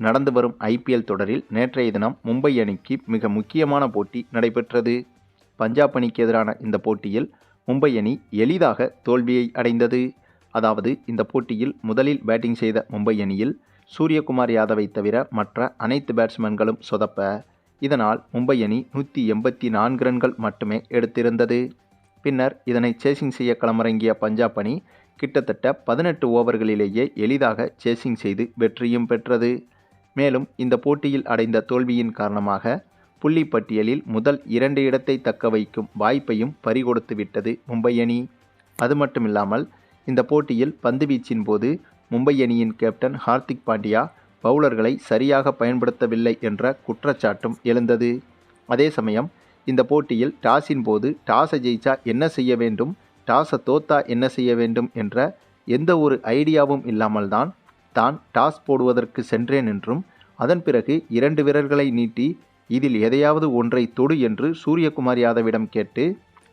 நடந்து வரும் ஐபிஎல் தொடரில் நேற்றைய தினம் மும்பை அணிக்கு மிக முக்கியமான போட்டி நடைபெற்றது. பஞ்சாப் அணிக்கு எதிரான இந்த போட்டியில் மும்பை அணி எளிதாக தோல்வியை அடைந்தது. அதாவது இந்த போட்டியில் முதலில் பேட்டிங் செய்த மும்பை அணியில் சூரியகுமார் யாதவை தவிர மற்ற அனைத்து பேட்ஸ்மேன்களும் சொதப்ப இதனால் மும்பை அணி நூற்றி எண்பத்தி நான்கு ரன்கள் மட்டுமே எடுத்திருந்தது. பின்னர் இதனை சேசிங் செய்ய களமிறங்கிய பஞ்சாப் அணி கிட்டத்தட்ட பதினெட்டு ஓவர்களிலேயே எளிதாக சேசிங் செய்து வெற்றியும் பெற்றது. மேலும் இந்த போட்டியில் அடைந்த தோல்வியின் காரணமாக புள்ளி பட்டியலில் முதல் இரண்டு இடத்தை தக்க வைக்கும் வாய்ப்பையும் பறிகொடுத்துவிட்டது மும்பை அணி. அது மட்டுமில்லாமல் இந்த போட்டியில் பந்துவீச்சின் போது மும்பை அணியின் கேப்டன் ஹார்திக் பாண்டியா பவுலர்களை சரியாக பயன்படுத்தவில்லை என்ற குற்றச்சாட்டும் எழுந்தது. அதே சமயம் இந்த போட்டியில் டாஸின் போது டாஸை ஜெயிச்சா என்ன செய்ய வேண்டும் டாஸை தோத்தா என்ன செய்ய வேண்டும் என்ற எந்த ஒரு ஐடியாவும் இல்லாமல் தான் தான் டாஸ் போடுவதற்கு சென்றேன் என்றும் அதன் பிறகு இரண்டு விரல்களை நீட்டி இதில் எதையாவது ஒன்றை தொடு என்று சூரியகுமார் யாதவிடம் கேட்டு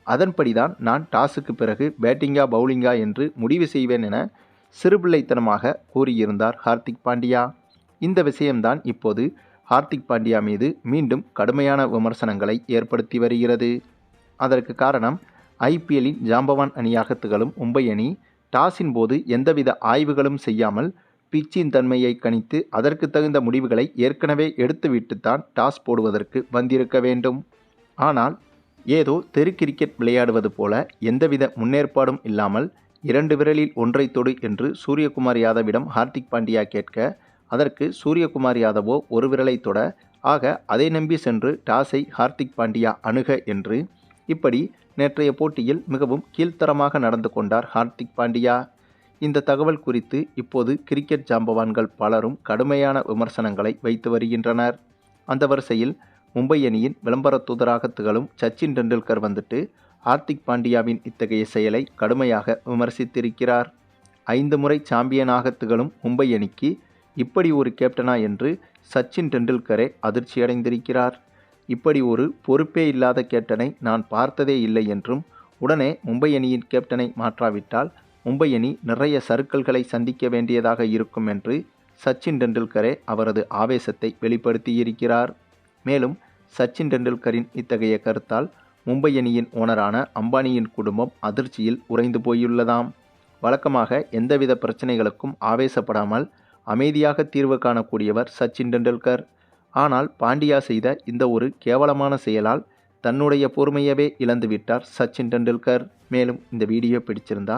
அதன்படிதான் நான் டாஸுக்கு பிறகு பேட்டிங்கா பவுலிங்கா என்று முடிவு செய்வேன் என சிறுபிள்ளைத்தனமாக கூறியிருந்தார் ஹார்திக் பாண்டியா. இந்த விஷயம்தான் இப்போது ஹார்திக் பாண்டியா மீது மீண்டும் கடுமையான விமர்சனங்களை ஏற்படுத்தி வருகிறது. அதற்கு காரணம் ஐபிஎல்லின் ஜாம்பவான் அணியாக திகழும் மும்பை அணி டாஸின் போது எந்தவித ஆய்வுகளும் செய்யாமல் பிச்சின் தன்மையை கணித்து அதற்கு தகுந்த முடிவுகளை ஏற்கனவே எடுத்துவிட்டுத்தான் டாஸ் போடுவதற்கு வந்திருக்க வேண்டும். ஆனால் ஏதோ தெரு கிரிக்கெட் விளையாடுவது போல எந்தவித முன்னேற்பாடும் இல்லாமல் இரண்டு விரலில் ஒன்றை தொடு என்று சூரியகுமார் யாதவிடம் ஹார்திக் பாண்டியா கேட்க அதற்கு சூரியகுமார் யாதவோ ஒரு விரலை தொட ஆக அதை நம்பி சென்று டாஸை ஹார்திக் பாண்டியா அணுக என்று இப்படி நேற்றைய போட்டியில் மிகவும் கீழ்த்தரமாக நடந்து கொண்டார் ஹார்திக் பாண்டியா. இந்த தகவல் குறித்து இப்போது கிரிக்கெட் ஜாம்பவான்கள் பலரும் கடுமையான விமர்சனங்களை வைத்து வருகின்றனர். அந்த வரிசையில் மும்பை அணியின் விளம்பர தூதராக திகழும் சச்சின் டெண்டுல்கர் வந்துட்டு ஹார்திக் பாண்டியாவின் இத்தகைய செயலை கடுமையாக விமர்சித்திருக்கிறார். ஐந்து முறை சாம்பியனாக திகழும் மும்பை அணிக்கு இப்படி ஒரு கேப்டனா என்று சச்சின் டெண்டுல்கரே அதிர்ச்சியடைந்திருக்கிறார் இப்படி ஒரு பொறுப்பே இல்லாத கேப்டனை நான் பார்த்ததே இல்லை என்றும் உடனே மும்பை அணியின் கேப்டனை மாற்றாவிட்டால் மும்பை அணி நிறைய சறுக்கல்களை சந்திக்க வேண்டியதாக இருக்கும் என்று சச்சின் டெண்டுல்கரே அவரது ஆவேசத்தை வெளிப்படுத்தியிருக்கிறார். மேலும் சச்சின் டெண்டுல்கரின் இத்தகைய கருத்தால் மும்பை அணியின் ஓனரான அம்பானியின் குடும்பம் அதிர்ச்சியில் உறைந்து போயுள்ளதாம். வழக்கமாக எந்தவித பிரச்சனைகளுக்கும் ஆவேசப்படாமல் அமைதியாக தீர்வு காணக்கூடியவர் சச்சின் டெண்டுல்கர். ஆனால் பாண்டியா செய்த இந்த ஒரு கேவலமான செயலால் தன்னுடைய பொறுமையவே இழந்துவிட்டார் சச்சின் டெண்டுல்கர். மேலும் இந்த வீடியோ பிடிச்சிருந்தா